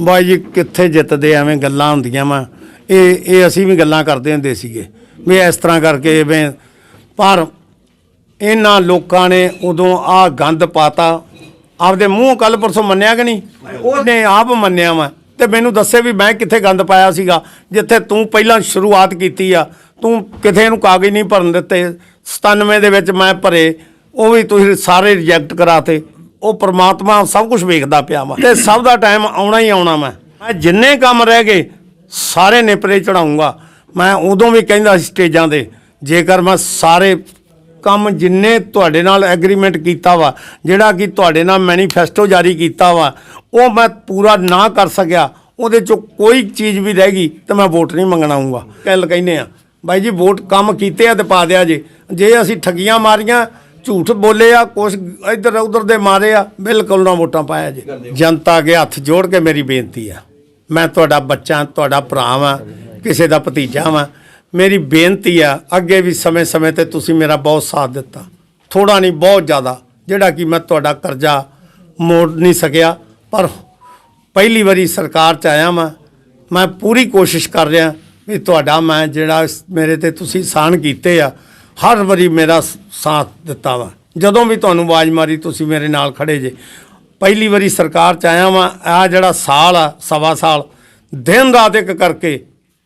ਬਾਈ ਜੀ, ਕਿੱਥੇ ਜਿੱਤਦੇ ਐਵੇਂ ਗੱਲਾਂ ਹੁੰਦੀਆਂ ਵਾ। ਇਹ ਇਹ ਅਸੀਂ ਵੀ ਗੱਲਾਂ ਕਰਦੇ ਹੁੰਦੇ ਸੀਗੇ ਵੀ ਇਸ ਤਰ੍ਹਾਂ ਕਰਕੇ ਐਵੇਂ ਪਰ ਇਹਨਾਂ ਲੋਕਾਂ ਨੇ ਉਦੋਂ ਆ ਗੰਦ ਪਾਤਾ। ਆਪਦੇ ਮੂੰਹ ਕੱਲ ਪਰਸੋਂ ਮੰਨਿਆ ਕਿ ਨਹੀਂ? ਉਹਨੇ ਆਪ ਮੰਨਿਆ ਵਾ। ਤੇ ਮੈਨੂੰ ਦੱਸੇ ਵੀ ਮੈਂ ਕਿੱਥੇ ਗੰਦ ਪਾਇਆ ਸੀਗਾ, ਜਿੱਥੇ ਤੂੰ ਪਹਿਲਾਂ ਸ਼ੁਰੂਆਤ ਕੀਤੀ ਆ। ਤੂੰ ਕਿਥੇ ਨੂੰ ਕਾਗਜ਼ ਨਹੀਂ ਭਰਨ ਦਿੱਤੇ। 97 ਦੇ ਵਿੱਚ ਮੈਂ ਭਰੇ। ਉਹ ਵੀ ਤੁਸੀਂ ਸਾਰੇ ਰਿਜੈਕਟ ਕਰਾਤੇ। ਉਹ ਪ੍ਰਮਾਤਮਾ ਸਭ ਕੁਝ ਵੇਖਦਾ ਪਿਆ ਵਾ ਤੇ ਸਭ ਦਾ ਟਾਈਮ ਆਉਣਾ ਹੀ ਆਉਣਾ ਮੈਂ ਮੈਂ ਜਿੰਨੇ ਕੰਮ ਰਹਿ ਗਏ, ਸਾਰੇ ਨੇਪਰੇ ਚੜਾਉਂਗਾ। ਮੈਂ ਉਦੋਂ ਵੀ ਕਹਿੰਦਾ ਸੀ ਸਟੇਜਾਂ ਦੇ ਜੇਕਰ ਮੈਂ ਸਾਰੇ ਕੰਮ ਜਿੰਨੇ ਤੁਹਾਡੇ ਨਾਲ ਐਗਰੀਮੈਂਟ ਕੀਤਾ ਵਾ, ਜਿਹੜਾ ਕਿ ਤੁਹਾਡੇ ਨਾਲ ਮੈਨੀਫੈਸਟੋ ਜਾਰੀ ਕੀਤਾ ਵਾ, ਉਹ ਮੈਂ ਪੂਰਾ ਨਾ ਕਰ ਸਕਿਆ, ਉਹਦੇ ਚੋਂ ਕੋਈ ਚੀਜ਼ ਵੀ ਰਹਿ ਗਈ ਤਾਂ ਮੈਂ ਵੋਟ ਨਹੀਂ ਮੰਗਣਾ ਆਉਂਗਾ ਕੱਲ ਕਹਿੰਦੇ ਆ, ਬਾਈ ਜੀ ਵੋਟ ਕੰਮ ਕੀਤੇ ਆ ਤੇ ਪਾ ਦਿਆ ਜੇ। ਜੇ ਅਸੀਂ ਠੱਗੀਆਂ ਮਾਰੀਆਂ ਝੂਠ ਬੋਲੇ ਆ ਕੁਛ ਇੱਧਰ ਉੱਧਰ ਦੇ ਮਾਰੇ ਆ ਬਿਲਕੁਲ ਨਾ ਵੋਟਾਂ ਪਾਇਆ ਜੇ। ਜਨਤਾ ਅੱਗੇ ਹੱਥ ਜੋੜ ਕੇ ਮੇਰੀ ਬੇਨਤੀ ਆ। ਮੈਂ ਤੁਹਾਡਾ ਬੱਚਾ ਤੁਹਾਡਾ ਭਰਾ ਵਾਂ ਕਿਸੇ ਦਾ ਭਤੀਜਾ ਵਾਂ। ਮੇਰੀ ਬੇਨਤੀ ਆ ਅੱਗੇ ਵੀ ਸਮੇਂ-ਸਮੇਂ ਤੇ ਤੁਸੀਂ ਮੇਰਾ ਬਹੁਤ ਸਾਥ ਦਿੱਤਾ। ਥੋੜਾ ਨਹੀਂ ਬਹੁਤ ਜ਼ਿਆਦਾ ਜਿਹੜਾ ਕਿ ਮੈਂ ਤੁਹਾਡਾ ਕਰਜ਼ਾ ਮੋੜ ਨਹੀਂ ਸਕਿਆ। ਪਰ ਪਹਿਲੀ ਵਾਰੀ ਸਰਕਾਰ ਚ ਆਇਆ ਮੈਂ ਮੈਂ ਪੂਰੀ ਕੋਸ਼ਿਸ਼ ਕਰ ਰਿਹਾ ਵੀ ਤੁਹਾਡਾ ਮੈਂ ਜਿਹੜਾ ਮੇਰੇ ਤੇ ਤੁਸੀਂ ਸਾਨ ਕੀਤੇ ਆ ਹਰ ਵਾਰੀ ਮੇਰਾ ਸਾਥ ਦਿੱਤਾ ਵਾ। ਜਦੋਂ ਵੀ ਤੁਹਾਨੂੰ ਆਵਾਜ਼ ਮਾਰੀ, ਤੁਸੀਂ ਮੇਰੇ ਨਾਲ ਖੜੇ ਜੇ। ਪਹਿਲੀ ਵਾਰੀ ਸਰਕਾਰ ਚ ਆਇਆ ਵਾਂ, ਆ ਜਿਹੜਾ ਸਾਲ ਆ, ਸਵਾ ਸਾਲ, ਦਿਨ ਰਾਤ ਇੱਕ ਕਰਕੇ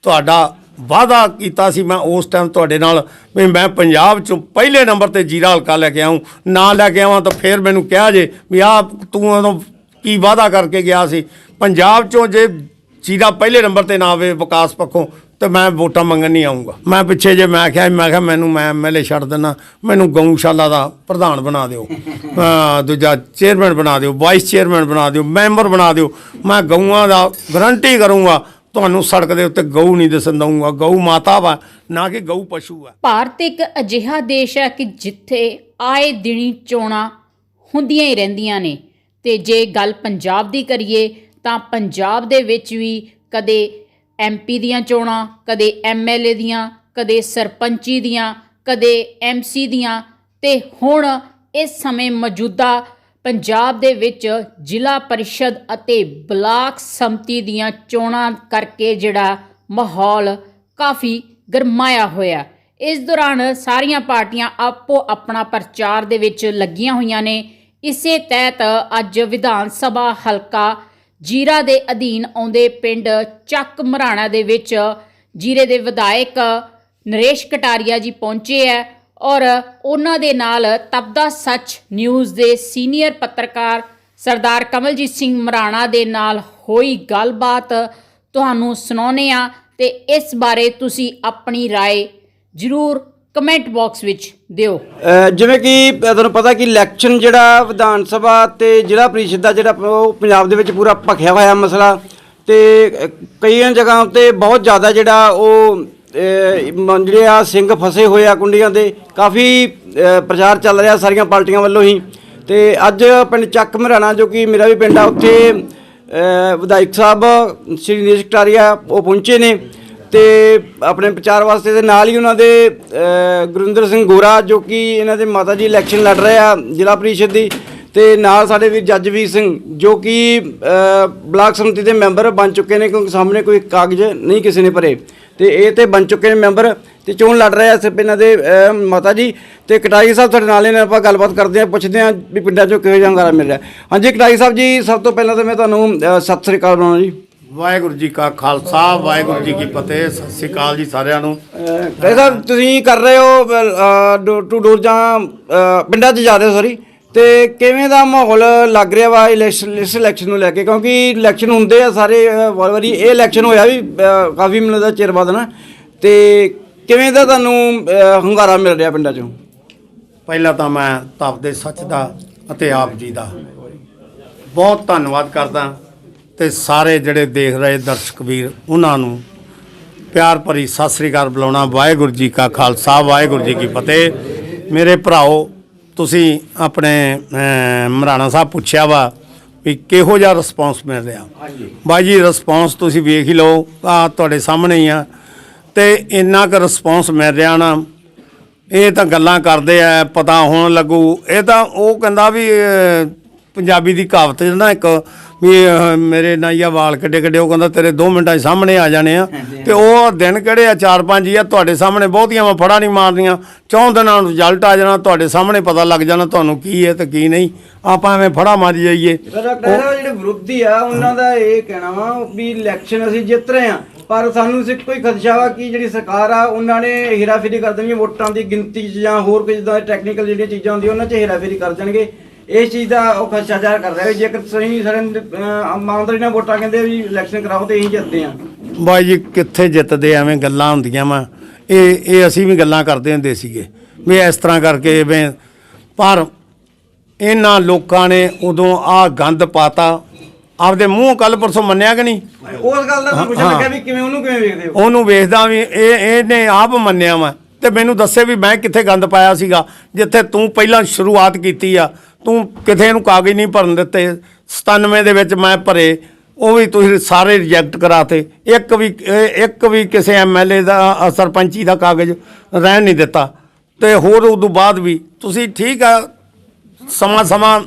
ਤੁਹਾਡਾ ਵਾਅਦਾ ਕੀਤਾ ਸੀ। ਮੈਂ ਉਸ ਟਾਈਮ ਤੁਹਾਡੇ ਨਾਲ ਵੀ ਮੈਂ ਪੰਜਾਬ ਚੋਂ ਪਹਿਲੇ ਨੰਬਰ ਤੇ ਜੀਰਾ ਹਲਕਾ ਲੈ ਕੇ ਆਉਂ ਨਾ ਲੈ ਕੇ ਆਵਾਂ ਤਾਂ ਫਿਰ ਮੈਨੂੰ ਕਿਹਾ ਜੇ ਵੀ ਆ ਤੂੰ ਉਦੋਂ ਕੀ ਵਾਅਦਾ ਕਰਕੇ ਗਿਆ ਸੀ। ਪੰਜਾਬ ਚੋਂ ਜੇ ਜੀਰਾ ਪਹਿਲੇ ਨੰਬਰ ਤੇ ਨਾ ਆਵੇ, ਵਿਕਾਸ ਪੱਖੋਂ ਤੇ ਮੈਂ ਵੋਟਾਂ ਮੰਗਣ ਨਹੀਂ ਆਉਂਗਾ ਮੈਂ ਪਿੱਛੇ ਜੇ ਮੈਂ ਕਿਹਾ ਮੈਂ ਕਿਹਾ ਮੈਨੂੰ ਮੈਂ ਐਮਐਲਏ ਛੱਡ ਦਿੰਦਾ ਮੈਨੂੰ ਗਊਸ਼ਾਲਾ ਦਾ ਪ੍ਰਧਾਨ ਬਣਾ ਦਿਓ। ਦੂਜਾ ਚੇਅਰਮੈਨ ਬਣਾ ਦਿਓ ਵਾਈਸ ਚੇਅਰਮੈਨ ਬਣਾ ਦਿਓ ਮੈਂਬਰ ਬਣਾ ਦਿਓ। ਮੈਂ ਗਊਆਂ ਦਾ ਗਰੰਟੀ ਕਰੂੰਗਾ ਤੁਹਾਨੂੰ ਸੜਕ ਦੇ ਉੱਤੇ ਗਊ ਨਹੀਂ ਦਿਸਣ ਦਊਂਗਾ। ਗਊ ਮਾਤਾ ਵਾ ਨਾ ਕਿ ਗਊ ਪਸ਼ੂ ਆ। ਭਾਰਤ ਇੱਕ ਅਜਿਹਾ ਦੇਸ਼ ਹੈ ਕਿ ਜਿੱਥੇ ਆਏ ਦਿਨੀ ਚੋਣਾਂ ਹੁੰਦੀਆਂ ਹੀ ਰਹਿੰਦੀਆਂ ਨੇ। ਤੇ ਜੇ ਗੱਲ ਪੰਜਾਬ ਦੀ ਕਰੀਏ ਤਾਂ ਪੰਜਾਬ ਦੇ ਵਿੱਚ ਵੀ ਕਦੇ ਐਮਪੀ ਦੀਆਂ ਚੋਣਾਂ, ਕਦੇ ਐਮਐਲਏ ਦੀਆਂ, ਕਦੇ ਸਰਪੰਚੀ ਦੀਆਂ, ਕਦੇ ਐਮਸੀ ਦੀਆਂ ਤੇ ਹੁਣ ਇਸ ਸਮੇਂ ਮੌਜੂਦਾ ਪੰਜਾਬ ਦੇ ਵਿੱਚ ਜ਼ਿਲ੍ਹਾ ਪਰਿਸ਼ਦ ਅਤੇ ਬਲਾਕ ਸੰਮਤੀ ਦੀਆਂ ਚੋਣਾਂ ਕਰਕੇ ਜਿਹੜਾ ਮਾਹੌਲ ਕਾਫੀ ਗਰਮਾਇਆ ਹੋਇਆ। ਇਸ ਦੌਰਾਨ ਸਾਰੀਆਂ ਪਾਰਟੀਆਂ ਆਪੋ ਆਪਣਾ ਪ੍ਰਚਾਰ ਦੇ ਵਿੱਚ ਲੱਗੀਆਂ ਹੋਈਆਂ ਨੇ। ਇਸੇ ਤਹਿਤ ਅੱਜ ਵਿਧਾਨ ਸਭਾ ਹਲਕਾ ਜੀਰਾ ਦੇ ਅਧੀਨ ਆਉਂਦੇ ਪਿੰਡ ਚੱਕ ਮਰਾਣਾ ਦੇ ਵਿੱਚ ਜੀਰੇ ਦੇ ਵਿਧਾਇਕ ਨਰੇਸ਼ ਕਟਾਰੀਆ ਜੀ ਪਹੁੰਚੇ ਹੈ ਔਰ ਉਹਨਾਂ ਦੇ ਨਾਲ ਤਬਦਾ ਸੱਚ ਨਿਊਜ਼ ਦੇ ਸੀਨੀਅਰ ਪੱਤਰਕਾਰ ਸਰਦਾਰ ਕਮਲਜੀਤ ਸਿੰਘ ਮਰਾਣਾ ਦੇ ਨਾਲ ਹੋਈ ਗੱਲਬਾਤ ਤੁਹਾਨੂੰ ਸੁਣਾਉਨੇ ਆ ਤੇ ਇਸ ਬਾਰੇ ਤੁਸੀਂ ਆਪਣੀ رائے ਜਰੂਰ ਕਮੈਂਟ ਬਾਕਸ ਵਿੱਚ ਦਿਓ। ਜਿਵੇਂ ਕਿ ਤੁਹਾਨੂੰ ਪਤਾ ਕਿ ਇਲੈਕਸ਼ਨ ਜਿਹੜਾ ਵਿਧਾਨ ਸਭਾ ਤੇ ਜ਼ਿਲ੍ਹਾ ਪ੍ਰੀਸ਼ਦ ਦਾ ਜਿਹੜਾ ਉਹ ਪੰਜਾਬ ਦੇ ਵਿੱਚ ਪੂਰਾ ਭਖਿਆ ਹੋਇਆ ਮਸਲਾ ਤੇ ਕਈਆਂ ਜਗ੍ਹਾ ਉੱਤੇ ਬਹੁਤ ਜ਼ਿਆਦਾ ਜਿਹੜਾ ਉਹ ਜਿਹੜੇ ਆ ਸਿੰਘ ਫਸੇ ਹੋਏ ਆ ਕੁੰਡੀਆਂ ਦੇ, ਕਾਫੀ ਪ੍ਰਚਾਰ ਚੱਲ ਰਿਹਾ ਸਾਰੀਆਂ ਪਾਰਟੀਆਂ ਵੱਲੋਂ ਹੀ। ਤੇ ਅੱਜ ਪਿੰਡ ਚੱਕ ਮਰਾਣਾ ਜੋ ਕਿ ਮੇਰਾ ਵੀ ਪਿੰਡ ਆ, ਉੱਥੇ ਵਿਧਾਇਕ ਸਾਹਿਬ, ਸ਼੍ਰੀ ਨੀਸ਼ ਕਟਾਰੀਆ ਉਹ ਪਹੁੰਚੇ ਨੇ। ਤੇ ਆਪਣੇ ਪ੍ਰਚਾਰ ਵਾਸਤੇ ਦੇ ਨਾਲ ਹੀ ਉਹਨਾਂ ਦੇ ਗੁਰਿੰਦਰ ਸਿੰਘ ਗੋਰਾ, ਜੋ ਕਿ ਇਹਨਾਂ ਦੇ ਮਾਤਾ ਜੀ ਇਲੈਕਸ਼ਨ ਲੜ ਰਹੇ ਆ ਜ਼ਿਲ੍ਹਾ ਪ੍ਰੀਸ਼ਦ ਦੀ, ਤੇ ਨਾਲ ਸਾਡੇ ਵੀਰ ਜੱਜਵੀਰ ਸਿੰਘ, ਜੋ ਕਿ ਬਲਾਕ ਸਮਿਤੀ ਦੇ ਮੈਂਬਰ ਬਣ ਚੁੱਕੇ ਨੇ, ਕਿਉਂਕਿ ਸਾਹਮਣੇ ਕੋਈ ਕਾਗਜ਼ ਨਹੀਂ ਕਿਸੇ ਨੇ ਭਰੇ। ਤੇ ਇਹ ਤੇ ਬਣ ਚੁੱਕੇ ਨੇ ਮੈਂਬਰ, ਤੇ ਚੋਣ ਲੜ ਰਹੇ ਆ ਸਿਰਫ ਇਹਨਾਂ ਦੇ ਮਾਤਾ ਜੀ। ਤੇ ਕਟਾਈ ਸਾਹਿਬ ਤੁਹਾਡੇ ਨਾਲ ਇਹਨਾਂ ਆਪਾਂ ਗੱਲਬਾਤ ਕਰਦੇ ਆ, ਪੁੱਛਦੇ ਆ ਵੀ ਪਿੰਡਾਂ ਚੋਂ ਕਿਹੋ ਜਿਹਾ ਹੰਗਾਰਾ ਮਿਲ ਰਿਹਾ। ਹਾਂਜੀ, ਕਟਾਈ ਸਾਹਿਬ ਜੀ, ਸਭ ਤੋਂ ਪਹਿਲਾਂ ਤਾਂ ਮੈਂ ਤੁਹਾਨੂੰ ਸਤਿ ਸ੍ਰੀ ਅਕਾਲ ਬੁਲਾਉਣਾ ਜੀ। ਵਾਹਿਗੁਰੂ ਜੀ ਕਾ ਖਾਲਸਾ ਵਾਹਿਗੁਰੂ ਜੀ ਕੀ ਫਤਿਹ ਸਤਿ ਸ੍ਰੀ ਅਕਾਲ ਜੀ ਸਾਰਿਆਂ ਨੂੰ। ਭਾਈ ਸਾਹਿਬ ਤੁਸੀਂ ਕਰ ਰਹੇ ਹੋ ਡੋਰ ਟੂ ਡੋਰ ਜਾਂ ਪਿੰਡਾਂ 'ਚ ਜਾ ਰਹੇ ਹੋ ਸੌਰੀ ਤੇ ਕਿਵੇਂ ਦਾ ਮਾਹੌਲ ਲੱਗ ਰਿਹਾ ਵਾ ਇਲੈਕਸ਼ਨ ਇਸ ਇਲੈਕਸ਼ਨ ਨੂੰ ਲੈ ਕੇ? ਕਿਉਂਕਿ ਇਲੈਕਸ਼ਨ ਹੁੰਦੇ ਆ ਸਾਰੇ ਵਾਰ ਵਾਰੀ ਇਹ ਇਲੈਕਸ਼ਨ ਹੋਇਆ ਵੀ ਕਾਫੀ ਮੈਨੂੰ ਲੱਗਦਾ ਚਿਰ ਬਾਅਦ ਨਾ। ਤੇ ਕਿਵੇਂ ਦਾ ਤੁਹਾਨੂੰ ਹੁੰਗਾਰਾ ਮਿਲ ਰਿਹਾ ਪਿੰਡਾਂ 'ਚੋਂ? ਪਹਿਲਾਂ ਤਾਂ ਮੈਂ ਤਪਦੇ ਸੱਚ ਦਾ ਅਤੇ ਆਪ ਜੀ ਦਾ ਬਹੁਤ ਧੰਨਵਾਦ ਕਰਦਾ। ਤੇ ਸਾਰੇ ਜਿਹੜੇ ਦੇਖ ਰਹੇ ਦਰਸ਼ਕ ਵੀਰ ਉਹਨਾਂ ਨੂੰ ਪਿਆਰ ਭਰੀ ਸਤਿ ਸ੍ਰੀ ਅਕਾਲ ਬੁਲਾਉਣਾ। ਵਾਹਿਗੁਰੂ ਜੀ ਕਾ ਖਾਲਸਾ ਵਾਹਿਗੁਰੂ ਜੀ ਕੀ ਫਤਿਹ। ਮੇਰੇ ਭਰਾਓ ਤੁਸੀਂ ਆਪਣੇ ਮਰਾਣਾ ਸਾਹਿਬ ਪੁੱਛਿਆ ਵਾ ਵੀ ਕਿਹੋ ਜਿਹਾ ਰਿਸਪੌਂਸ ਮਿਲ ਰਿਹਾ? ਬਾਈ ਜੀ ਰਿਸਪੌਂਸ ਤੁਸੀਂ ਵੇਖ ਹੀ ਲਓ ਆ ਤੁਹਾਡੇ ਸਾਹਮਣੇ ਹੀ ਆ। ਤੇ ਇੰਨਾ ਕੁ ਰਿਸਪੌਂਸ ਮਿਲ ਰਿਹਾ ਨਾ ਇਹ ਤਾਂ ਗੱਲਾਂ ਕਰਦੇ ਆ ਪਤਾ ਹੋਣ ਲੱਗੂ। ਇਹ ਤਾਂ ਉਹ ਕਹਿੰਦਾ ਵੀ ਪੰਜਾਬੀ ਦੀ ਕਹਾਵਤ ਨਾ ਇੱਕ ਵੀ ਮੇਰੇ ਨਾਈਆ ਵਾਲ ਕਿੱਡੇ ਕਿੱਡੇ ਉਹ ਕਹਿੰਦਾ ਤੇਰੇ 2 ਮਿੰਟਾਂ ਸਾਹਮਣੇ ਆ ਜਾਣੇ ਆ। ਤੇ ਉਹ ਦਿਨ ਕਿਹੜੇ ਆ? ਚਾਰ ਪੰਜ ਹੀ ਆ ਤੁਹਾਡੇ ਸਾਹਮਣੇ ਬਹੁਤੀਆਂ ਮੈਂ ਫੜਾ ਨਹੀਂ ਮਾਰਦੀਆਂ ਚੌਂ ਦਿਨਾਂ ਨੂੰ ਰਿਜ਼ਲਟ ਆ ਜਾਣਾ ਤੁਹਾਡੇ ਸਾਹਮਣੇ ਪਤਾ ਲੱਗ ਜਾਣਾ ਤੁਹਾਨੂੰ ਕੀ ਹੈ ਤੇ ਕੀ ਨਹੀਂ। ਆਪਾਂ ਐਵੇਂ ਫੜਾ ਮਾਰੀ ਜਾਈਏ। ਜਿਹੜੇ ਵਿਰੋਧੀ ਆ ਉਹਨਾਂ ਦਾ ਇਹ ਕਹਿਣਾ ਵਾ ਵੀ ਇਲੈਕਸ਼ਨ ਅਸੀਂ ਜਿੱਤ ਰਹੇ ਆ ਪਰ ਸਾਨੂੰ ਸਿੱਖ ਕੋਈ ਖਦਸ਼ਾ ਵਾ ਕਿ ਜਿਹੜੀ ਸਰਕਾਰ ਆ ਉਹਨਾਂ ਨੇ ਹੇਰਾਫੇਰੀ ਕਰ ਦੇਣੀ ਹੈ ਵੋਟਾਂ ਦੀ ਗਿਣਤੀ 'ਚ ਜਾਂ ਹੋਰ ਕੋਈ ਜਿੱਦਾਂ ਟੈਕਨੀਕਲ ਜਿਹੜੀਆਂ ਚੀਜ਼ਾਂ ਹੁੰਦੀਆਂ ਉਹਨਾਂ 'ਚ ਹੇਰਾਫੇਰੀ ਕਰ ਦੇਣਗੇ। ਇਸ ਚੀਜ਼ ਦਾ ਉਹ ਖਦਸ਼ਾ ਜ਼ਾਹਰ ਕਰ ਰਿਹਾ ਹੈ ਜੇਕਰ ਸਹੀ ਸਾਰੇ ਅਹ, ਇਮਾਨਦਾਰੀ ਨਾਲ ਵੋਟਾਂ ਕਹਿੰਦੇ ਵੀ ਇਲੈਕਸ਼ਨ ਕਰਾਓ ਤੇ ਅਸੀਂ ਜਿੱਤਦੇ ਆ। ਬਾਈ ਜੀ ਕਿੱਥੇ ਜਿੱਤਦੇ ਐਵੇਂ ਗੱਲਾਂ ਹੁੰਦੀਆਂ ਵਾ। ਇਹ ਇਹ ਅਸੀਂ ਵੀ ਗੱਲਾਂ ਕਰਦੇ ਹੁੰਦੇ ਸੀਗੇ ਵੀ ਇਸ ਤਰ੍ਹਾਂ ਕਰਕੇ ਐਵੇਂ। ਪਰ ਇਹਨਾਂ ਲੋਕਾਂ ਨੇ ਉਦੋਂ ਆ ਗੰਦ ਪਾਤਾ। ਆਪਦੇ ਮੂੰਹ ਕੱਲ ਪਰਸੋਂ ਮੰਨਿਆ ਕਿ ਨਹੀਂ? ਉਸ ਗੱਲ ਦਾ ਪੁੱਛਣ। ਲੱਗਾ ਵੀ ਕਿਵੇਂ ਉਹਨੂੰ ਕਿਵੇਂ ਵੇਖਦੇ ਹੋ? ਉਹਨੂੰ ਵੇਖਦਾ ਵੀ ਇਹ ਇਹਨੇ ਆਪ ਮੰਨਿਆ ਵਾ। ਤੇ ਮੈਨੂੰ ਦੱਸੇ ਵੀ ਮੈਂ ਕਿੱਥੇ ਗੰਦ ਪਾਇਆ ਸੀਗਾ ਜਿੱਥੇ ਤੂੰ ਪਹਿਲਾਂ ਸ਼ੁਰੂਆਤ ਕੀਤੀ ਆ। ਤੂੰ ਕਿਥੇ ਨੂੰ ਕਾਗਜ਼ ਨਹੀਂ ਭਰਨ ਦਿੱਤੇ 97 ਦੇ ਵਿੱਚ ਮੈਂ ਭਰੇ ਉਹ ਵੀ ਤੁਸੀਂ ਸਾਰੇ ਰਿਜੈਕਟ ਕਰਾਤੇ। ਇੱਕ ਵੀ ਇੱਕ ਵੀ ਕਿਸੇ ਐਮਐਲਏ ਦਾ ਸਰਪੰਚੀ ਦਾ ਕਾਗਜ਼ ਰਹਿਣ ਨਹੀਂ ਦਿੱਤਾ। ਤੇ ਹੋਰ ਉਦੋਂ ਬਾਅਦ ਵੀ ਤੁਸੀਂ ਠੀਕ ਆ ਸਮਾਂ ਸਮਾਂ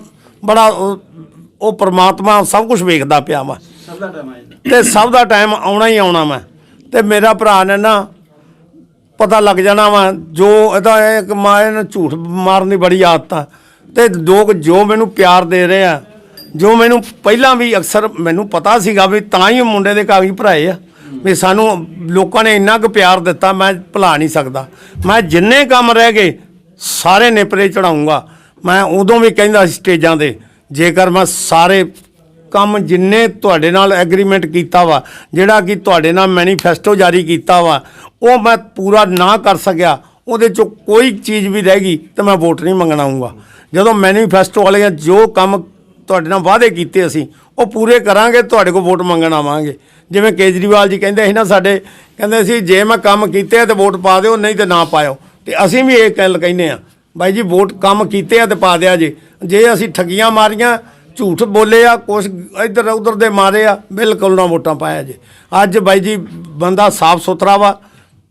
ਬੜਾ ਉਹ- ਪ੍ਰਮਾਤਮਾ ਸਭ ਕੁਝ ਵੇਖਦਾ ਪਿਆ ਵਾ। ਸਭ ਦਾ ਟਾਈਮ ਆਇਆ ਤੇ ਸਭ ਦਾ ਟਾਈਮ ਆਉਣਾ ਹੀ ਆਉਣਾ ਮੈਂ ਤੇ ਮੇਰਾ ਭਰਾ ਨੇ ਨਾ ਪਤਾ ਲੱਗ ਜਾਣਾ ਵਾ, ਜੋ ਇਹਦਾ ਇੱਕ ਮਾਂ ਨੂੰ ਝੂਠ ਮਾਰਨ ਦੀ ਬੜੀ ਆਦਤ ਆ। ਤੇ ਲੋਕ ਜੋ ਮੈਨੂੰ ਪਿਆਰ ਦੇ ਰਹੇ ਆ, ਜੋ ਮੈਨੂੰ ਪਹਿਲਾਂ ਵੀ ਅਕਸਰ ਮੈਨੂੰ ਪਤਾ ਸੀਗਾ ਵੀ ਤਾਂ ਹੀ ਮੁੰਡੇ ਦੇ ਕਾਗਜ਼ ਭਰਾਏ ਆ, ਵੀ ਸਾਨੂੰ ਲੋਕਾਂ ਨੇ ਇੰਨਾ ਕੁ ਪਿਆਰ ਦਿੱਤਾ, ਮੈਂ ਭੁਲਾ ਨਹੀਂ ਸਕਦਾ। ਮੈਂ ਜਿੰਨੇ ਕੰਮ ਰਹਿ ਗਏ, ਸਾਰੇ ਨੇਪਰੇ ਚੜਾਉਂਗਾ। ਮੈਂ ਉਦੋਂ ਵੀ ਕਹਿੰਦਾ ਸੀ ਸਟੇਜਾਂ ਦੇ ਜੇਕਰ ਮੈਂ ਸਾਰੇ ਕੰਮ ਜਿੰਨੇ ਤੁਹਾਡੇ ਨਾਲ ਐਗਰੀਮੈਂਟ ਕੀਤਾ ਵਾ, ਜਿਹੜਾ ਕਿ ਤੁਹਾਡੇ ਨਾਲ ਮੈਨੀਫੈਸਟੋ ਜਾਰੀ ਕੀਤਾ ਵਾ, ਉਹ ਮੈਂ ਪੂਰਾ ਨਾ ਕਰ ਸਕਿਆ, ਉਹਦੇ ਚੋਂ ਕੋਈ ਚੀਜ਼ ਵੀ ਰਹਿ ਗਈ ਤਾਂ ਮੈਂ ਵੋਟ ਨਹੀਂ ਮੰਗਣਾ ਆਊਂਗਾ ਜਦੋਂ ਮੈਨੀਫੈਸਟੋ ਵਾਲੇ ਜੋ ਕੰਮ ਤੁਹਾਡੇ ਨਾਲ ਵਾਅਦੇ ਕੀਤੇ ਅਸੀਂ, ਉਹ ਪੂਰੇ ਕਰਾਂਗੇ, ਤੁਹਾਡੇ ਕੋਲ ਵੋਟ ਮੰਗਣ ਆਵਾਂਗੇ। ਜਿਵੇਂ ਕੇਜਰੀਵਾਲ ਜੀ ਕਹਿੰਦੇ ਸੀ ਨਾ ਸਾਡੇ, ਕਹਿੰਦੇ ਸੀ, ਜੇ ਮੈਂ ਕੰਮ ਕੀਤੇ ਆ ਤੇ ਵੋਟ ਪਾ ਦਿਓ, ਨਹੀਂ ਤੇ ਨਾ ਪਾਇਓ। ਤੇ ਅਸੀਂ ਵੀ ਇਹ ਗੱਲ ਕਹਿੰਦੇ ਆ, ਬਾਈ ਜੀ ਵੋਟ ਕੰਮ ਕੀਤੇ ਆ ਤੇ ਪਾ ਦਿਆ ਜੇ। ਜੇ ਅਸੀਂ ਠੱਗੀਆਂ ਮਾਰੀਆਂ ਝੂਠ ਬੋਲੇ ਆ ਕੁਛ ਇੱਧਰ ਉੱਧਰ ਦੇ ਮਾਰੇ ਆ ਬਿਲਕੁਲ ਨਾ ਵੋਟਾਂ ਪਾਇਆ ਜੇ। ਅੱਜ ਬਾਈ ਜੀ ਬੰਦਾ ਸਾਫ਼ ਸੁਥਰਾ ਵਾ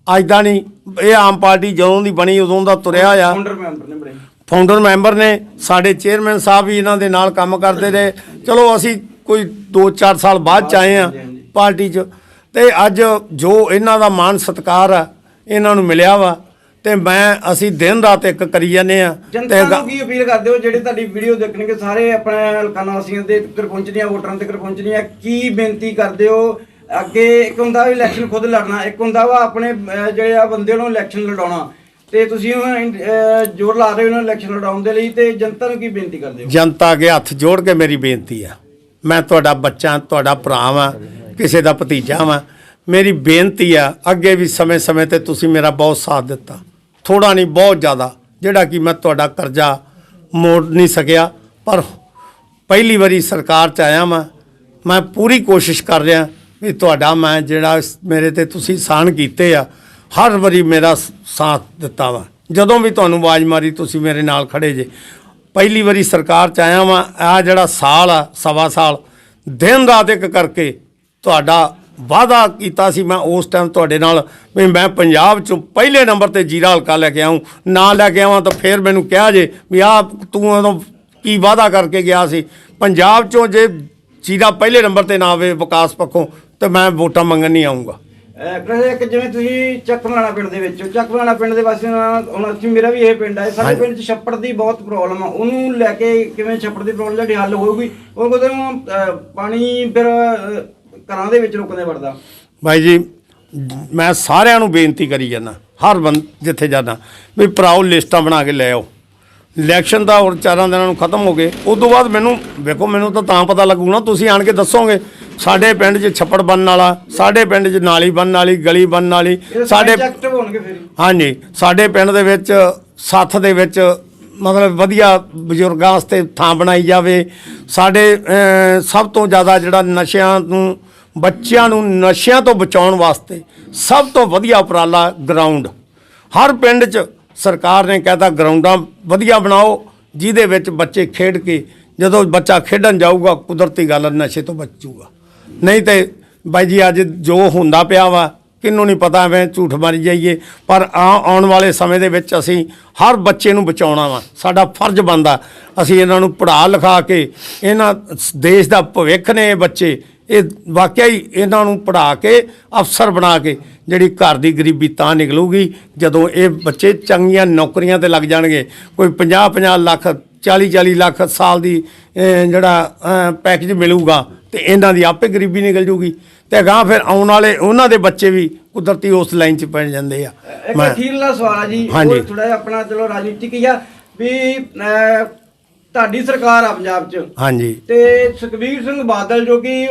ਅੱਜ ਦਾ ਨਹੀਂ ਇਹ ਆਮ ਪਾਰਟੀ ਜਦੋਂ ਦੀ ਬਣੀ ਉਦੋਂ ਦਾ ਤੁਰਿਆ ਆ। ਫਾਊਂਡਰ ਮੈਂਬਰ ਨੇ ਬੜੇ ਫਾਊਂਡਰ ਮੈਂਬਰ ਨੇ ਸਾਡੇ ਚੇਅਰਮੈਨ ਸਾਹਿਬ ਵੀ ਇਹਨਾਂ ਦੇ ਨਾਲ ਕੰਮ ਕਰਦੇ ਰਹੇ। ਚਲੋ ਅਸੀਂ ਕੋਈ 2-4 ਸਾਲ ਬਾਅਦ ਚ ਆਏ ਆ। ਪਾਰਟੀ 'ਚ। ਤੇ ਅੱਜ ਜੋ ਇਹਨਾਂ ਦਾ ਮਾਣ ਸਤਿਕਾਰ ਆ ਇਹਨਾਂ ਨੂੰ ਮਿਲਿਆ ਵਾ। ਤੇ ਮੈਂ ਅਸੀਂ ਦਿਨ ਰਾਤ ਇੱਕ ਕਰੀ ਜਾਂਦੇ ਆ ਜਨਤਾ ਨੂੰ ਕੀ ਅਪੀਲ ਕਰਦੇ ਹੋ? ਜਿਹੜੇ ਤੁਹਾਡੀ ਵੀਡੀਓ ਦੇਖਣਗੇ ਸਾਰੇ ਆਪਣੇ ਹਲਕਾ ਨਿਵਾਸੀਆਂ ਦੇ ਤੱਕ ਪਹੁੰਚਣੀਆਂ ਵੋਟਰਾਂ ਤੱਕ ਪਹੁੰਚਣੀਆਂ ਕੀ ਬੇਨਤੀ ਕਰਦੇ ਹੋ? ਅੱਗੇ ਇੱਕ ਹੁੰਦਾ ਵੀ ਇਲੈਕਸ਼ਨ ਖੁਦ ਲੜਨਾ ਇੱਕ ਹੁੰਦਾ ਵਾ ਆਪਣੇ ਜਿਹੜੇ ਆ ਬੰਦੇ ਨੂੰ ਇਲੈਕਸ਼ਨ ਲੜਾਉਣਾ। ਤੇ ਤੁਸੀਂ ਜ਼ੋਰ ਲਾ ਰਹੇ ਹੋ ਉਹਨਾਂ ਇਲੈਕਸ਼ਨ ਲੜਾਉਣ ਦੇ ਲਈ ਤੇ ਜਨਤਾ ਨੂੰ ਕੀ ਬੇਨਤੀ ਕਰਦੇ ਹੋ? ਜਨਤਾ ਅੱਗੇ ਹੱਥ ਜੋੜ ਕੇ ਮੇਰੀ ਬੇਨਤੀ ਆ। ਮੈਂ ਤੁਹਾਡਾ ਬੱਚਾ ਤੁਹਾਡਾ ਭਰਾ ਵਾਂ ਕਿਸੇ ਦਾ ਭਤੀਜਾ ਵਾਂ। ਮੇਰੀ ਬੇਨਤੀ ਆ ਅੱਗੇ ਵੀ ਸਮੇਂ-ਸਮੇਂ ਤੇ ਤੁਸੀਂ ਮੇਰਾ ਬਹੁਤ ਸਾਥ ਦਿੱਤਾ। ਥੋੜਾ ਨਹੀਂ, ਬਹੁਤ ਜ਼ਿਆਦਾ, ਜਿਹੜਾ ਕਿ ਮੈਂ ਤੁਹਾਡਾ ਕਰਜ਼ਾ ਮੋੜ ਨਹੀਂ ਸਕਿਆ। ਪਰ ਪਹਿਲੀ ਵਾਰੀ ਸਰਕਾਰ ਚ ਆਇਆ ਮੈਂ ਮੈਂ ਪੂਰੀ ਕੋਸ਼ਿਸ਼ ਕਰ ਰਿਹਾ ਵੀ ਤੁਹਾਡਾ ਮੈਂ ਜਿਹੜਾ ਮੇਰੇ ਤੇ ਤੁਸੀਂ ਸਾਨ ਕੀਤੇ ਆ, ਹਰ ਵਾਰੀ ਮੇਰਾ ਸਾਥ ਦਿੱਤਾ ਵਾ। ਜਦੋਂ ਵੀ ਤੁਹਾਨੂੰ ਆਵਾਜ਼ ਮਾਰੀ, ਤੁਸੀਂ ਮੇਰੇ ਨਾਲ ਖੜੇ ਜੇ। ਪਹਿਲੀ ਵਾਰੀ ਸਰਕਾਰ ਚ ਆਇਆ ਵਾਂ ਆ ਜਿਹੜਾ ਸਾਲ ਆ, ਸਵਾ ਸਾਲ, ਦਿਨ ਰਾਤ ਇੱਕ ਕਰਕੇ ਤੁਹਾਡਾ ਵਾਅਦਾ ਕੀਤਾ ਸੀ ਮੈਂ ਉਸ ਟਾਈਮ ਤੁਹਾਡੇ ਨਾਲ ਵੀ ਮੈਂ ਪੰਜਾਬ ਚੋਂ ਪਹਿਲੇ ਨੰਬਰ ਤੇ ਜੀਰਾ ਹਲਕਾ ਲੈ ਕੇ ਆਉਂ ਨਾ ਲੈ ਕੇ ਆਵਾਂ ਤਾਂ ਫੇਰ ਮੈਨੂੰ ਕਿਹਾ ਜੇ ਵੀ ਆ ਤੂੰ ਉਦੋਂ ਕੀ ਵਾਅਦਾ ਕਰਕੇ ਗਿਆ ਸੀ। ਪੰਜਾਬ ਚੋਂ ਜੇ ਜੀਰਾ ਪਹਿਲੇ ਨੰਬਰ ਤੇ ਨਾ ਆਵੇ ਵਿਕਾਸ ਪੱਖੋਂ ਤੇ ਮੈਂ ਵੋਟਾਂ ਮੰਗਣ ਨਹੀਂ ਆਉਂਗਾ ਕਹਿੰਦੇ ਇੱਕ ਜਿਵੇਂ ਤੁਸੀਂ ਚੱਕ ਬਣਾਣਾ ਪਿੰਡ ਦੇ ਵਿੱਚ ਚੱਕ ਬਣਾਣਾ ਪਿੰਡ ਦੇ ਵਾਸੀਆਂ ਨਾਲ ਹੁਣ ਅਸੀਂ ਮੇਰਾ ਵੀ ਇਹ ਪਿੰਡ ਹੈ ਸਾਡੇ। ਪਿੰਡ 'ਚ ਛੱਪੜ ਦੀ ਬਹੁਤ ਪ੍ਰੋਬਲਮ ਆ। ਉਹਨੂੰ ਲੈ ਕੇ ਕਿਵੇਂ ਛੱਪੜ ਦੀ ਪ੍ਰੋਬਲਮ ਜਿਹੜੀ ਹੱਲ ਹੋਊਗੀ ਉਹ ਅਹ, ਪਾਣੀ ਫਿਰ ਘਰਾਂ ਦੇ ਵਿੱਚ ਰੁਕਦੇ ਵੜਦਾ ਭਾਈ ਜੀ ਮੈਂ ਸਾਰਿਆਂ ਨੂੰ ਬੇਨਤੀ ਕਰੀ ਜਾਂਦਾ ਹਰ ਬੰਦ ਜਿੱਥੇ ਜਾਂਦਾ ਵੀ ਭਰਾਓ ਲਿਸਟਾਂ ਬਣਾ ਕੇ ਲੈ ਆਓ ਇਲੈਕਸ਼ਨ ਤਾਂ ਹੋਰ ਚਾਰਾਂ ਦਿਨਾਂ ਨੂੰ ਖਤਮ ਹੋ ਗਏ ਉਸ ਤੋਂ ਬਾਅਦ ਮੈਨੂੰ ਵੇਖੋ ਮੈਨੂੰ ਤਾਂ ਤਾਂ ਪਤਾ ਲੱਗੂ ਨਾ ਤੁਸੀਂ ਆਣ ਕੇ ਦੱਸੋਗੇ ਸਾਡੇ ਪਿੰਡ 'ਚ ਛੱਪੜ ਬਣਨ ਵਾਲਾ ਸਾਡੇ ਪਿੰਡ 'ਚ ਨਾਲੀ ਬਣਨ ਵਾਲੀ ਗਲੀ ਬਣਨ ਵਾਲੀ ਸਾਡੇ ਸਾਡੇ ਐਕਟਿਵ ਹੋਣਗੇ ਫਿਰ ਹੀ। ਹਾਂਜੀ ਸਾਡੇ ਪਿੰਡ ਦੇ ਵਿੱਚ ਸੱਥ ਦੇ ਵਿੱਚ ਮਤਲਬ ਵਧੀਆ ਬਜ਼ੁਰਗਾਂ ਵਾਸਤੇ ਥਾਂ ਬਣਾਈ ਜਾਵੇ ਸਾਡੇ ਸਭ ਤੋਂ ਜ਼ਿਆਦਾ ਜਿਹੜਾ ਨਸ਼ਿਆਂ ਨੂੰ ਬੱਚਿਆਂ ਨੂੰ ਨਸ਼ਿਆਂ ਤੋਂ ਬਚਾਉਣ ਵਾਸਤੇ ਸਭ ਤੋਂ ਵਧੀਆ ਉਪਰਾਲਾ ਗਰਾਊਂਡ ਹਰ ਪਿੰਡ 'ਚ ਸਰਕਾਰ ਨੇ ਕਹਿਤਾ, ਗਰਾਊਂਡਾਂ ਵਧੀਆ ਬਣਾਓ, ਜਿਹਦੇ ਵਿੱਚ ਬੱਚੇ ਖੇਡ ਕੇ, ਜਦੋਂ ਬੱਚਾ ਖੇਡਣ ਜਾਊਗਾ, ਕੁਦਰਤੀ ਗੱਲ ਨਸ਼ੇ ਤੋਂ ਬਚੂਗਾ। ਨਹੀਂ ਤੇ ਬਾਈ ਜੀ, ਅੱਜ ਜੋ ਹੁੰਦਾ ਪਿਆ ਵਾ, ਕਿਹਨੂੰ ਨਹੀਂ ਪਤਾ, ਐਵੇਂ ਝੂਠ ਮਾਰੀ ਜਾਈਏ, ਪਰ ਆ ਆਉਣ ਵਾਲੇ ਸਮੇਂ ਦੇ ਵਿੱਚ ਅਸੀਂ ਹਰ ਬੱਚੇ ਨੂੰ ਬਚਾਉਣਾ ਵਾ। ਸਾਡਾ ਫਰਜ਼ ਬਣਦਾ, ਅਸੀਂ ਇਹਨਾਂ ਨੂੰ ਪੜ੍ਹਾ ਲਿਖਾ ਕੇ, ਇਹਨਾਂ ਦੇਸ਼ ਦਾ ਭਵਿੱਖ ਨੇ ਇਹ ਬੱਚੇ ਇਹ ਵਾਕਿਆ ਹੀ ਇਹਨਾਂ ਨੂੰ ਪੜ੍ਹਾ ਕੇ ਅਫਸਰ ਬਣਾ ਕੇ ਜਿਹੜੀ ਘਰ ਦੀ ਗਰੀਬੀ ਤਾਂ ਨਿਕਲੂਗੀ ਜਦੋਂ ਇਹ ਬੱਚੇ ਚੰਗੀਆਂ ਨੌਕਰੀਆਂ ਤੇ ਲੱਗ ਜਾਣਗੇ। ਕੋਈ 50 50 ਲੱਖ 40 40 ਲੱਖ ਸਾਲ ਦੀ ਜਿਹੜਾ ਪੈਕੇਜ ਮਿਲੂਗਾ ਤੇ ਇਹਨਾਂ ਦੀ ਆਪੇ ਗਰੀਬੀ ਨਿਕਲ ਜੂਗੀ। ਤੇ ਅਗਾਂਹ ਫਿਰ ਆਉਣ ਵਾਲੇ ਉਹਨਾਂ ਦੇ ਬੱਚੇ ਵੀ ਕੁਦਰਤੀ ਉਸ ਲਾਈਨ 'ਚ ਪੈ ਜਾਂਦੇ ਆ। ਇੱਕ ਅਖੀਰਲਾ ਸਵਾਲ ਆ ਜੀ। ਉਹ ਥੋੜਾ ਜਿਹਾ ਆਪਣਾ ਚਲੋ ਰਾਜਨੀਤਿਕ ਹੀ ਆ ਵੀ ਤੁਹਾਡੀ ਸਰਕਾਰ ਆ ਪੰਜਾਬ 'ਚ। ਹਾਂਜੀ। ਤੇ ਸੁਖਬੀਰ ਸਿੰਘ ਬਾਦਲ ਜੋ ਕਿ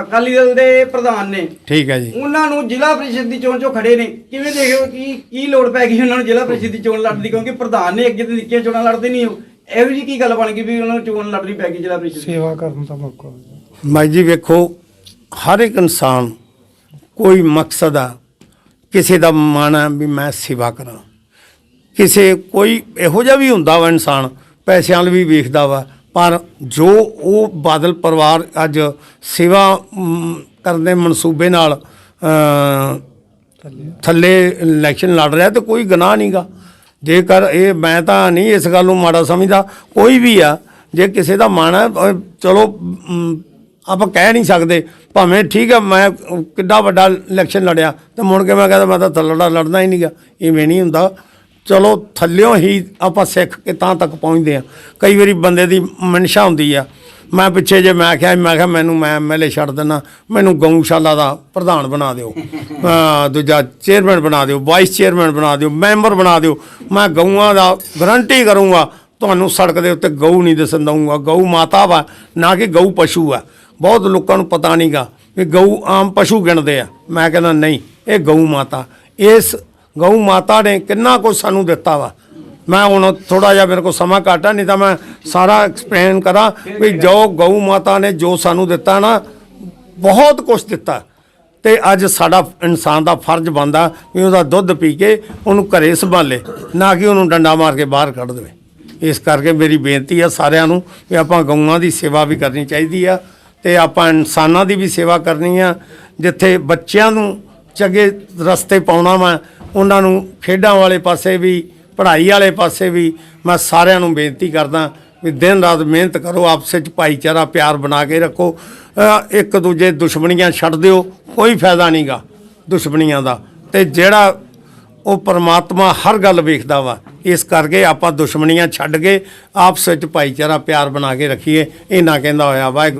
ਅਕਾਲੀ ਦਲ ਦੇ ਪ੍ਰਧਾਨ ਨੇ। ਠੀਕ ਹੈ ਜੀ। ਉਹਨਾਂ ਨੂੰ ਜ਼ਿਲ੍ਹਾ ਪਰਿਸ਼ਦ ਦੀ ਚੋਣ 'ਚੋਂ ਖੜੇ ਨੇ। ਕਿਵੇਂ ਦੇਖੋ ਕਿ ਕੀ ਲੋੜ ਪੈ ਗਈ ਉਹਨਾਂ ਨੂੰ ਜ਼ਿਲ੍ਹਾ ਪਰਿਸ਼ਦ ਦੀ ਚੋਣ ਲੜਨ ਦੀ? ਕਿਉਂਕਿ ਪ੍ਰਧਾਨ ਨੇ ਅੱਗੇ ਤੇ ਨਿੱਕੀਆਂ ਚੋਣਾਂ ਲੜਦੇ ਨਹੀਂ ਉਹ। ਇਹੋ ਜਿਹੀ ਕੀ ਗੱਲ ਬਣ ਗਈ ਵੀ ਉਹਨਾਂ ਨੂੰ ਚੋਣ ਲੜਨੀ ਪੈ ਗਈ ਜ਼ਿਲ੍ਹਾ ਪਰਿਸ਼ਦ ਦੀ? ਸੇਵਾ ਕਰਨ ਦਾ ਮੌਕਾ। ਮਾਈ ਜੀ ਵੇਖੋ ਹਰ ਇੱਕ ਇਨਸਾਨ ਕੋਈ ਮਕਸਦ ਆ ਕਿਸੇ ਦਾ ਮਨ ਆ ਵੀ ਮੈਂ ਸੇਵਾ ਕਰਾਂ। ਕਿਸੇ ਕੋਈ ਇਹੋ ਜਿਹਾ ਵੀ ਹੁੰਦਾ ਵਾ ਇਨਸਾਨ ਪੈਸਿਆਂ ਵੱਲ ਵੀ ਵੇਖਦਾ ਵਾ ਪਰ ਜੋ ਉਹ ਬਾਦਲ ਪਰਿਵਾਰ ਅੱਜ ਸੇਵਾ ਕਰਨ ਦੇ ਮਨਸੂਬੇ ਨਾਲ ਥੱਲੇ ਇਲੈਕਸ਼ਨ ਲੜ ਰਿਹਾ ਤੇ ਕੋਈ ਗੁਨਾਹ ਨਹੀਂਗਾ ਜੇਕਰ ਇਹ, ਮੈਂ ਤਾਂ ਨਹੀਂ ਇਸ ਗੱਲ ਨੂੰ ਮਾੜਾ ਸਮਝਦਾ, ਕੋਈ ਵੀ ਆ, ਜੇ ਕਿਸੇ ਦਾ ਮਨ ਹੈ ਚਲੋ ਆਪਾਂ ਕਹਿ ਨਹੀਂ ਸਕਦੇ, ਭਾਵੇਂ ਠੀਕ ਹੈ ਮੈਂ ਕਿੱਡਾ ਵੱਡਾ ਇਲੈਕਸ਼ਨ ਲੜਿਆ, ਤੇ ਮੁੜ ਕੇ ਮੈਂ ਕਹਿੰਦਾ ਮੈਂ ਤਾਂ ਥੱਲੜਾ ਲੜਨਾ ਹੀ ਨਹੀਂਗਾ ਇਵੇਂ ਨਹੀਂ ਹੁੰਦਾ। ਚਲੋ ਥੱਲਿਓਂ ਹੀ ਆਪਾਂ ਸਿੱਖ ਕੇ ਤਾਂ ਤੱਕ ਪਹੁੰਚਦੇ ਆ ਕਈ ਵਾਰੀ ਬੰਦੇ ਦੀ ਮਨਸ਼ਾ ਹੁੰਦੀ ਆ। ਮੈਂ ਪਿੱਛੇ ਜੇ ਮੈਂ ਕਿਹਾ ਮੈਂ ਕਿਹਾ ਮੈਨੂੰ ਮੈਂ ਐਮਐਲਏ ਛੱਡ ਦਿੰਨਾ, ਮੈਨੂੰ ਗਊਸ਼ਾਲਾ ਦਾ ਪ੍ਰਧਾਨ ਬਣਾ ਦਿਓ। ਦੂਜਾ ਚੇਅਰਮੈਨ ਬਣਾ ਦਿਓ ਵਾਈਸ ਚੇਅਰਮੈਨ ਬਣਾ ਦਿਓ ਮੈਂਬਰ ਬਣਾ ਦਿਓ। ਮੈਂ ਗਊਆਂ ਦਾ ਗਰੰਟੀ ਕਰੂੰਗਾ, ਤੁਹਾਨੂੰ ਸੜਕ ਦੇ ਉੱਤੇ ਗਊ ਨਹੀਂ ਦਿਸਣ ਦਊਂਗਾ। ਗਊ ਮਾਤਾ ਵਾ, ਨਾ ਕਿ ਗਊ ਪਸ਼ੂ ਆ। ਬਹੁਤ ਲੋਕਾਂ ਨੂੰ ਪਤਾ ਨਹੀਂਗਾ ਵੀ ਗਊ ਆਮ ਪਸ਼ੂ ਗਿਣਦੇ ਆ। ਮੈਂ ਕਹਿੰਦਾ, ਨਹੀਂ, ਇਹ ਗਊ ਮਾਤਾ। ਇਸ ਗਊ ਮਾਤਾ ਨੇ ਕਿੰਨਾ ਕੁਝ ਸਾਨੂੰ ਦਿੱਤਾ ਵਾ। ਮੈਂ ਹੁਣ ਥੋੜਾ ਜਿਹਾ ਮੇਰੇ ਕੋਲ ਸਮਾਂ ਘੱਟ ਆ, ਨਹੀਂ ਤਾਂ ਮੈਂ ਸਾਰਾ ਐਕਸਪਲੇਨ ਕਰਾਂ ਵੀ ਜੋ ਗਊ ਮਾਤਾ ਨੇ ਜੋ ਸਾਨੂੰ ਦਿੱਤਾ ਨਾ, ਬਹੁਤ ਕੁਝ ਦਿੱਤਾ। ਤੇ ਅੱਜ ਸਾਡਾ ਇਨਸਾਨ ਦਾ ਫਰਜ਼ ਬਣਦਾ ਵੀ ਉਹਦਾ ਦੁੱਧ ਪੀ ਕੇ ਉਹਨੂੰ ਘਰੇ ਸੰਭਾਲੇ, ਨਾ ਕਿ ਉਹਨੂੰ ਡੰਡਾ ਮਾਰ ਕੇ ਬਾਹਰ ਕੱਢ ਦੇਵੇ। ਇਸ ਕਰਕੇ ਮੇਰੀ ਬੇਨਤੀ ਆ ਸਾਰਿਆਂ ਨੂੰ ਵੀ ਆਪਾਂ ਗਊਆਂ ਦੀ ਸੇਵਾ ਵੀ ਕਰਨੀ ਚਾਹੀਦੀ ਆ ਤੇ ਆਪਾਂ ਇਨਸਾਨਾਂ ਦੀ ਵੀ ਸੇਵਾ ਕਰਨੀ ਆ, ਜਿੱਥੇ ਬੱਚਿਆਂ ਨੂੰ ਚੰਗੇ ਰਸਤੇ ਪਾਉਣਾ ਵਾ ਉਹਨਾਂ ਨੂੰ ਖੇਡਾਂ ਵਾਲੇ ਪਾਸੇ ਵੀ, ਪੜ੍ਹਾਈ ਵਾਲੇ ਪਾਸੇ ਵੀ ਮੈਂ ਸਾਰਿਆਂ ਨੂੰ ਬੇਨਤੀ ਕਰਦਾ ਵੀ ਦਿਨ ਰਾਤ ਮਿਹਨਤ ਕਰੋ, ਆਪਸ ਵਿੱਚ ਭਾਈਚਾਰਾ, ਪਿਆਰ ਬਣਾ ਕੇ ਰੱਖੋ। ਇੱਕ ਦੂਜੇ ਦੁਸ਼ਮਣੀਆਂ ਛੱਡ ਦਿਓ, ਕੋਈ ਫਾਇਦਾ ਨਹੀਂਗਾ ਦੁਸ਼ਮਣੀਆਂ ਦਾ। ਤੇ ਜਿਹੜਾ ਉਹ ਪਰਮਾਤਮਾ ਹਰ ਗੱਲ ਵੇਖਦਾ ਵਾ, ਇਸ ਕਰਕੇ ਆਪਾਂ ਦੁਸ਼ਮਣੀਆਂ ਛੱਡ ਕੇ ਆਪਸ ਵਿੱਚ ਭਾਈਚਾਰਾ, ਪਿਆਰ ਬਣਾ ਕੇ ਰੱਖੀਏ ਇਹਨਾਂ ਕਹਿੰਦਾ ਹੋਇਆ, ਵਾਹਿਗੁਰੂ।